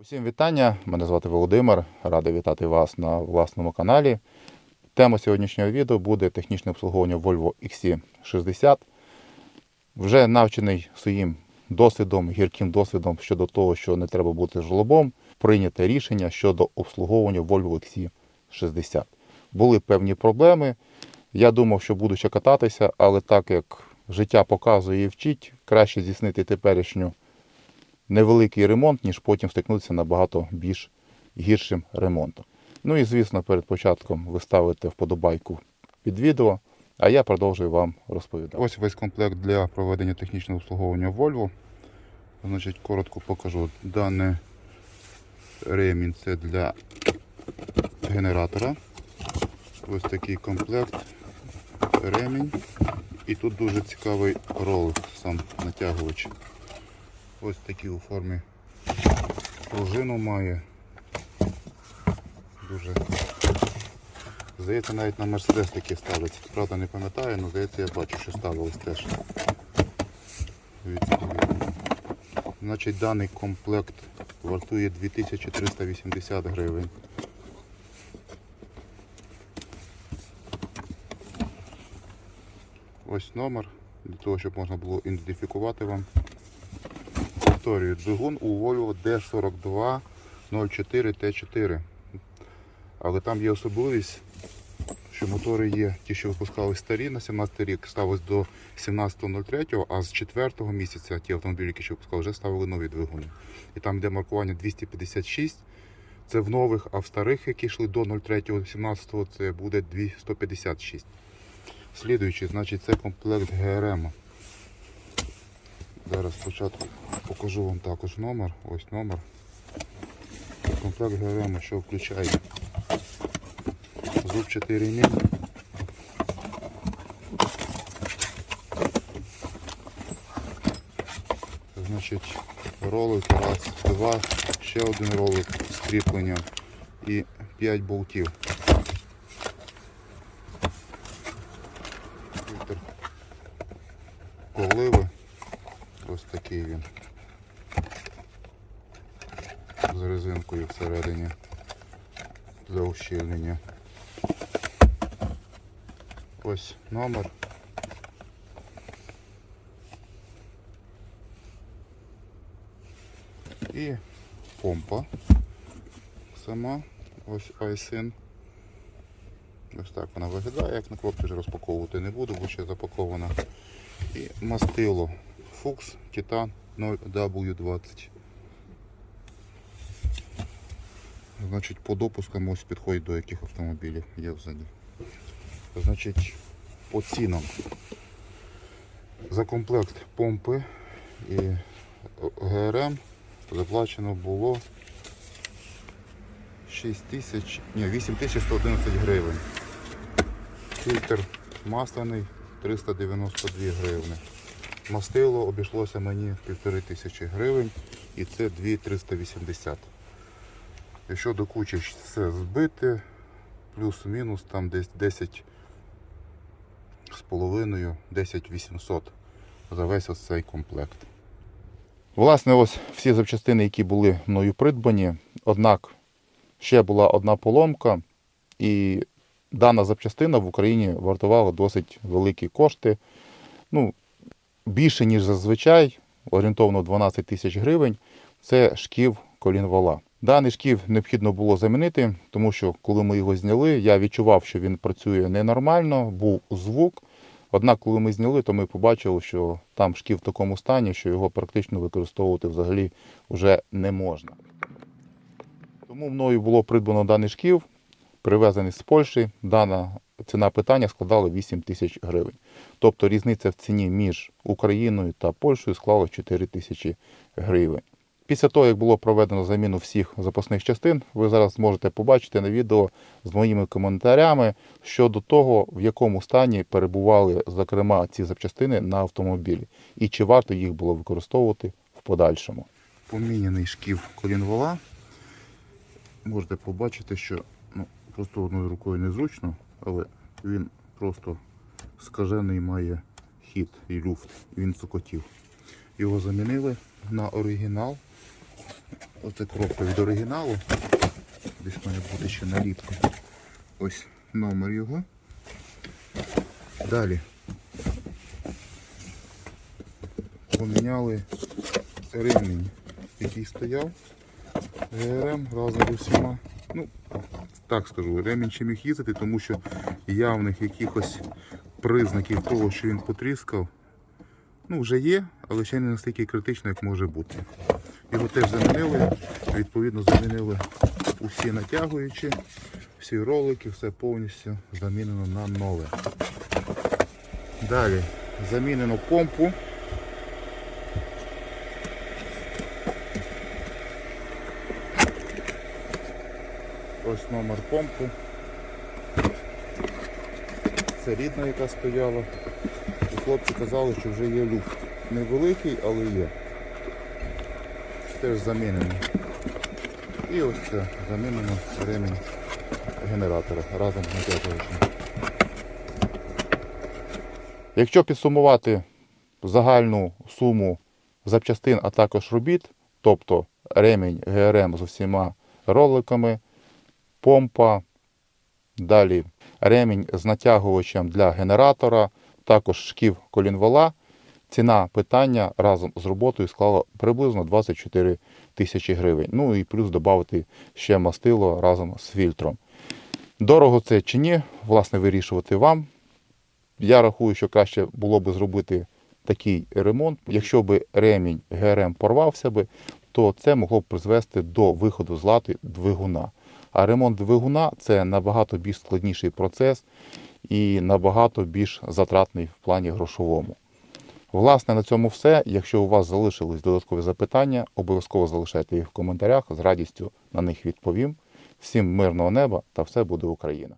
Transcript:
Усім вітання! Мене звати Володимир. Радий вітати вас на власному каналі. Тема сьогоднішнього відео буде технічне обслуговування Volvo XC60. Вже навчений своїм досвідом, гірким досвідом щодо того, що не треба бути жлобом, прийняте рішення щодо обслуговування Volvo XC60. Були певні проблеми. Я думав, що буду ще кататися, але так як життя показує і вчить, краще здійснити теперішню невеликий ремонт, ніж потім стикнутися набагато більш гіршим ремонтом. Ну і звісно, перед початком ви ставите вподобайку під відео, а я продовжую вам розповідати. Ось весь комплект для проведення технічного обслуговування Volvo. Значить, коротко покажу. Даний ремінь це для генератора. Ось такий комплект, ремінь. І тут дуже цікавий ролик, сам натягувач. Ось такі у формі пружину має. Дуже. Здається, навіть на Мерседес такі ставиться. Правда не пам'ятаю, але здається я бачу, що ставилось теж. Значить даний комплект вартує 2380 гривень. Ось номер, для того, щоб можна було ідентифікувати вам. Повторюю, двигун у Volvo D42 04 T4. Але там є особливість, що мотори є ті, що випускали старі на 17 рік, ставились до 17.03, а з 4 місяця ті автомобілі, які ще випускали, вже ставили нові двигуни. І там йде маркування 256. Це в нових, а в старих, які йшли до 03.17, це буде 256. Слідуючий, значить, це комплект ГРМ. Зараз спочатку покажу вам також номер. Ось номер. Комплект ГРМ, що включає зубчатий ремінь. Значить, ролик раз, два, ще один ролик з кріпленням і 5 болтів. Фільтр поливи. Ось такий він. З резинкою всередині для ущільнення. Ось номер. І помпа сама. Ось айсин. Ось так вона виглядає, як на коробці вже розпаковувати не буду, бо ще запакована. І мастило Fuchs Titan 0W20. Значить, по допускам ось підходить до яких автомобілів є взагалі. Значить, по цінам. За комплект помпи і ГРМ заплачено було 6 тисяч, ні, 8111 гривень. Фільтр масляний 392 гривни. Мастило обійшлося мені в півтори тисячі гривень і це 2380. Якщо до кучі все збити, плюс-мінус там десь 10 з половиною, 10 800 за весь ось цей комплект. Власне, ось всі запчастини, які були мною придбані. Однак ще була одна поломка, і дана запчастина в Україні вартувала досить великі кошти. Ну, більше, ніж зазвичай, орієнтовно 12 тисяч гривень. Це шків колін вала. Даний шків необхідно було замінити, тому що коли ми його зняли, я відчував, що він працює ненормально, був звук. Однак, коли ми зняли, то ми побачили, що там шків в такому стані, що його практично використовувати взагалі вже не можна. Тому мною було придбано даний шків, привезений з Польщі. Дана ціна питання складала 8 тисяч гривень. Тобто різниця в ціні між Україною та Польщею склала 4 тисячі гривень. Після того, як було проведено заміну всіх запасних частин, ви зараз зможете побачити на відео з моїми коментарями щодо того, в якому стані перебували, зокрема, ці запчастини на автомобілі, і чи варто їх було використовувати в подальшому. Поміняний шків колін вала. Можете побачити, що ну, просто одною рукою незручно, але він просто скажений має хід і люфт, він цокотів. Його замінили на оригінал. Оце коробка від оригіналу. Десь має бути ще наліпка. Ось номер його. Далі. Поміняли ремінь, який стояв. ГРМ разом з усіма. Ну, так скажу, ремінь ще міг їздити, тому що явних якихось признаків того, що він потріскав, ну, вже є, але ще не настільки критично, як може бути. Його теж замінили, відповідно замінили усі натягуючі, всі ролики, все повністю замінено на нове. Далі замінено помпу. Ось номер помпи. Це рідна, яка стояла. І хлопці казали, що вже є люфт. Невеликий, але є. Теж замінено. І ось це замінено ремінь генератора разом з натягувачем. Якщо підсумувати загальну суму запчастин, а також робіт, тобто ремінь ГРМ з усіма роликами, помпа, далі ремінь з натягувачем для генератора, також шків колінвола. Ціна питання разом з роботою склала приблизно 24 тисячі гривень. Ну і плюс додати ще мастило разом з фільтром. Дорого це чи ні, власне, вирішувати вам. Я рахую, що краще було б зробити такий ремонт. Якщо би ремінь ГРМ порвався би, то це могло б призвести до виходу з лати двигуна. А ремонт двигуна це набагато більш складніший процес і набагато більш затратний в плані грошовому. Власне, на цьому все. Якщо у вас залишились додаткові запитання, обов'язково залишайте їх в коментарях. З радістю на них відповім. Всім мирного неба та все буде Україна!